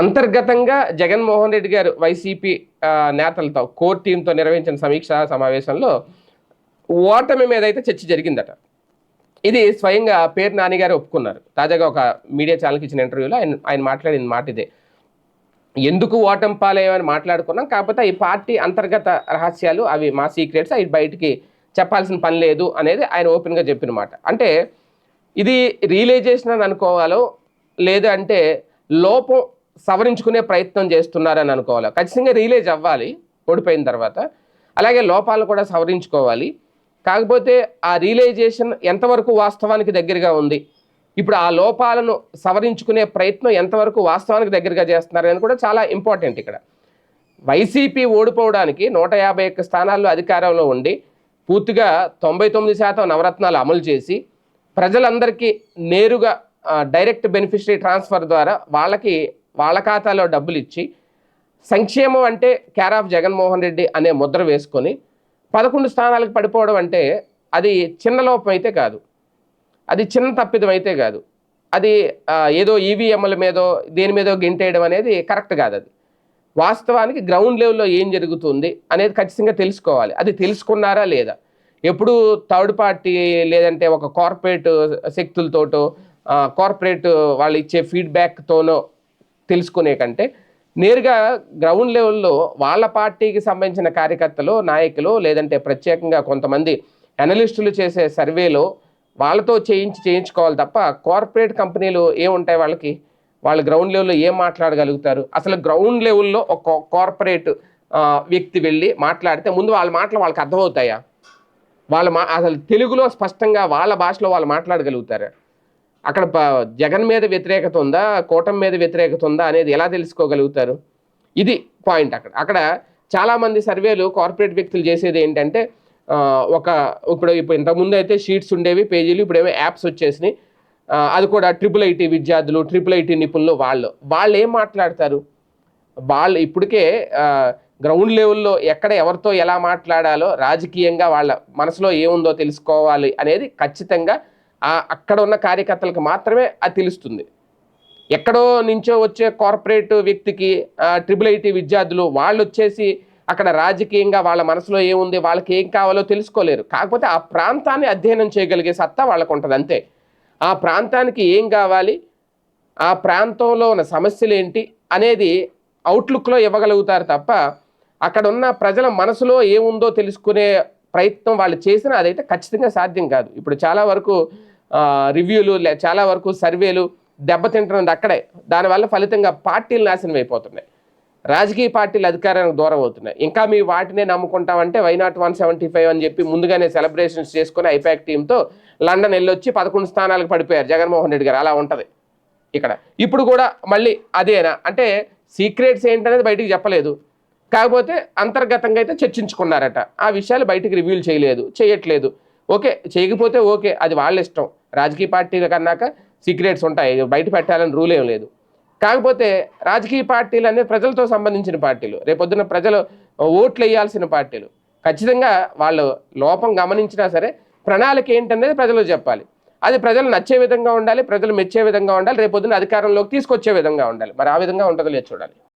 అంతర్గతంగా జగన్మోహన్ రెడ్డి గారు వైసీపీ నేతలతో కోర్ టీంతో నిర్వహించిన సమీక్షా సమావేశంలో ఓటమి మీద అయితే చర్చ జరిగిందట. ఇది స్వయంగా పేరు నాని గారు ఒప్పుకున్నారు. తాజాగా ఒక మీడియా ఛానల్కి ఇచ్చిన ఇంటర్వ్యూలో ఆయన ఆయన మాట్లాడిన మాట ఇదే. ఎందుకు ఓటం పాలేమని మాట్లాడుకున్నాం కాకపోతే ఈ పార్టీ అంతర్గత రహస్యాలు అవి మా సీక్రెట్స్ అవి బయటికి చెప్పాల్సిన పని లేదు అనేది ఆయన ఓపెన్గా చెప్పిన మాట. అంటే ఇది రియలైజేషన్ అని అనుకోవాలో లేదు అంటే లోపం సవరించుకునే ప్రయత్నం చేస్తున్నారని అనుకోవాలి. ఖచ్చితంగా రియలైజ్ అవ్వాలి ఓడిపోయిన తర్వాత. అలాగే లోపాలను కూడా సవరించుకోవాలి. కాకపోతే ఆ రియలైజేషన్ ఎంతవరకు వాస్తవానికి దగ్గరగా ఉంది? ఇప్పుడు ఆ లోపాలను సవరించుకునే ప్రయత్నం ఎంతవరకు వాస్తవానికి దగ్గరగా చేస్తున్నారు అని కూడా చాలా ఇంపార్టెంట్ ఇక్కడ. వైసీపీ ఓడిపోవడానికి నూట యాభై ఒక్క స్థానాల్లో అధికారంలో ఉండి పూర్తిగా తొంభై తొమ్మిది శాతం నవరత్నాలు అమలు చేసి ప్రజలందరికీ నేరుగా డైరెక్ట్ బెనిఫిషరీ ట్రాన్స్ఫర్ ద్వారా వాళ్ళకి వాళ్ళ ఖాతాలో డబ్బులు ఇచ్చి సంక్షేమం అంటే కేర్ ఆఫ్ జగన్మోహన్ రెడ్డి అనే ముద్ర వేసుకొని పదకొండు స్థానాలకు పడిపోవడం అంటే అది చిన్న లోపం అయితే కాదు. అది చిన్న తప్పిదం అయితే కాదు. అది ఏదో ఈవీఎంల మీదో దేని మీదో గెంటేయడం అనేది కరెక్ట్ కాదు అది. వాస్తవానికి గ్రౌండ్ లెవెల్లో ఏం జరుగుతుంది అనేది ఖచ్చితంగా తెలుసుకోవాలి. అది తెలుసుకున్నారా లేదా? ఎప్పుడు థర్డ్ పార్టీ లేదంటే ఒక కార్పొరేట్ శక్తులతోటో కార్పొరేట్ వాళ్ళు ఇచ్చే ఫీడ్బ్యాక్తోనో తెలుసుకునే కంటే నేరుగా గ్రౌండ్ లెవెల్లో వాళ్ళ పార్టీకి సంబంధించిన కార్యకర్తలు నాయకులు లేదంటే ప్రత్యేకంగా కొంతమంది అనలిస్టులు చేసే సర్వేలో వాళ్ళతో చేయించి చేయించుకోవాలి తప్ప కార్పొరేట్ కంపెనీలు ఏముంటాయి వాళ్ళకి? వాళ్ళు గ్రౌండ్ లెవెల్లో ఏం మాట్లాడగలుగుతారు? అసలు గ్రౌండ్ లెవెల్లో ఒక కార్పొరేట్ వ్యక్తి వెళ్ళి మాట్లాడితే ముందు వాళ్ళ మాటలు వాళ్ళకి అర్థమవుతాయా? వాళ్ళ మా అసలు తెలుగులో స్పష్టంగా వాళ్ళ భాషలో వాళ్ళు మాట్లాడగలుగుతారా? అక్కడ జగన్ మీద వ్యతిరేకత ఉందా? కూటమి మీద వ్యతిరేకత ఉందా అనేది ఎలా తెలుసుకోగలుగుతారు? ఇది పాయింట్ అక్కడ. అక్కడ చాలామంది సర్వేలు కార్పొరేట్ వ్యక్తులు చేసేది ఏంటంటే ఒక ఇప్పుడు ఇప్పుడు ఇంతకుముందు అయితే షీట్స్ ఉండేవి పేజీలు ఇప్పుడు ఏమో యాప్స్ వచ్చేసినాయి. అది కూడా ట్రిపుల్ ఐటీ విద్యార్థులు ట్రిపుల్ ఐటీ నిపుణులు వాళ్ళు. వాళ్ళు ఏం మాట్లాడతారు? వాళ్ళు ఇప్పటికే గ్రౌండ్ లెవెల్లో ఎక్కడ ఎవరితో ఎలా మాట్లాడాలో రాజకీయంగా వాళ్ళ మనసులో ఏముందో తెలుసుకోవాలి అనేది ఖచ్చితంగా అక్కడ ఉన్న కార్యకర్తలకు మాత్రమే అది తెలుస్తుంది. ఎక్కడో నుంచో వచ్చే కార్పొరేట్ వ్యక్తికి ట్రిపుల్ ఐటీ విద్యార్థులు వాళ్ళు వచ్చేసి అక్కడ రాజకీయంగా వాళ్ళ మనసులో ఏముంది వాళ్ళకి ఏం కావాలో తెలుసుకోలేరు. కాకపోతే ఆ ప్రాంతాన్ని అధ్యయనం చేయగలిగే సత్తా వాళ్ళకు ఉంటుంది అంతే. ఆ ప్రాంతానికి ఏం కావాలి ఆ ప్రాంతంలో ఉన్న సమస్యలు ఏంటి అనేది అవుట్లుక్లో ఇవ్వగలుగుతారు తప్ప అక్కడ ఉన్న ప్రజల మనసులో ఏముందో తెలుసుకునే ప్రయత్నం వాళ్ళు చేసినా అదైతే ఖచ్చితంగా సాధ్యం కాదు. ఇప్పుడు చాలా వరకు రివ్యూలు లే- చాలా వరకు సర్వేలు దెబ్బతింటున్నది అక్కడే. దానివల్ల ఫలితంగా పార్టీలు నాశనం అయిపోతున్నాయి. రాజకీయ పార్టీలు అధికారానికి దూరం అవుతున్నాయి. ఇంకా మీ వాటినే నమ్ముకుంటామంటే why not one seventy five అని చెప్పి ముందుగానే సెలబ్రేషన్స్ చేసుకుని ఐపాక్ టీంతో లండన్ వెళ్ళొచ్చి పదకొండు స్థానాలకు పడిపోయారు జగన్మోహన్ రెడ్డి గారు. అలా ఉంటుంది ఇక్కడ. ఇప్పుడు కూడా మళ్ళీ అదేనా? అంటే సీక్రెట్స్ ఏంటనేది బయటికి చెప్పలేదు. కాకపోతే అంతర్గతంగా అయితే చర్చించుకున్నారట. ఆ విషయాలు బయటికి రివ్యూలు చేయలేదు చేయట్లేదు. ఓకే చేయకపోతే ఓకే అది వాళ్ళ ఇష్టం. రాజకీయ పార్టీల కన్నాక సీక్రెట్స్ ఉంటాయి. బయట పెట్టాలని రూల్ ఏం లేదు. కాకపోతే రాజకీయ పార్టీలు అనేది ప్రజలతో సంబంధించిన పార్టీలు. రేపొద్దున ప్రజలు ఓట్లు వేయాల్సిన పార్టీలు. ఖచ్చితంగా వాళ్ళు లోపం గమనించినా సరే ప్రణాళిక ఏంటనేది ప్రజలు చెప్పాలి. అది ప్రజలు నచ్చే విధంగా ఉండాలి ప్రజలు మెచ్చే విధంగా ఉండాలి రేపొద్దున అధికారంలోకి తీసుకొచ్చే విధంగా ఉండాలి. మరి ఆ విధంగా ఉంటుందో లేదు చూడాలి.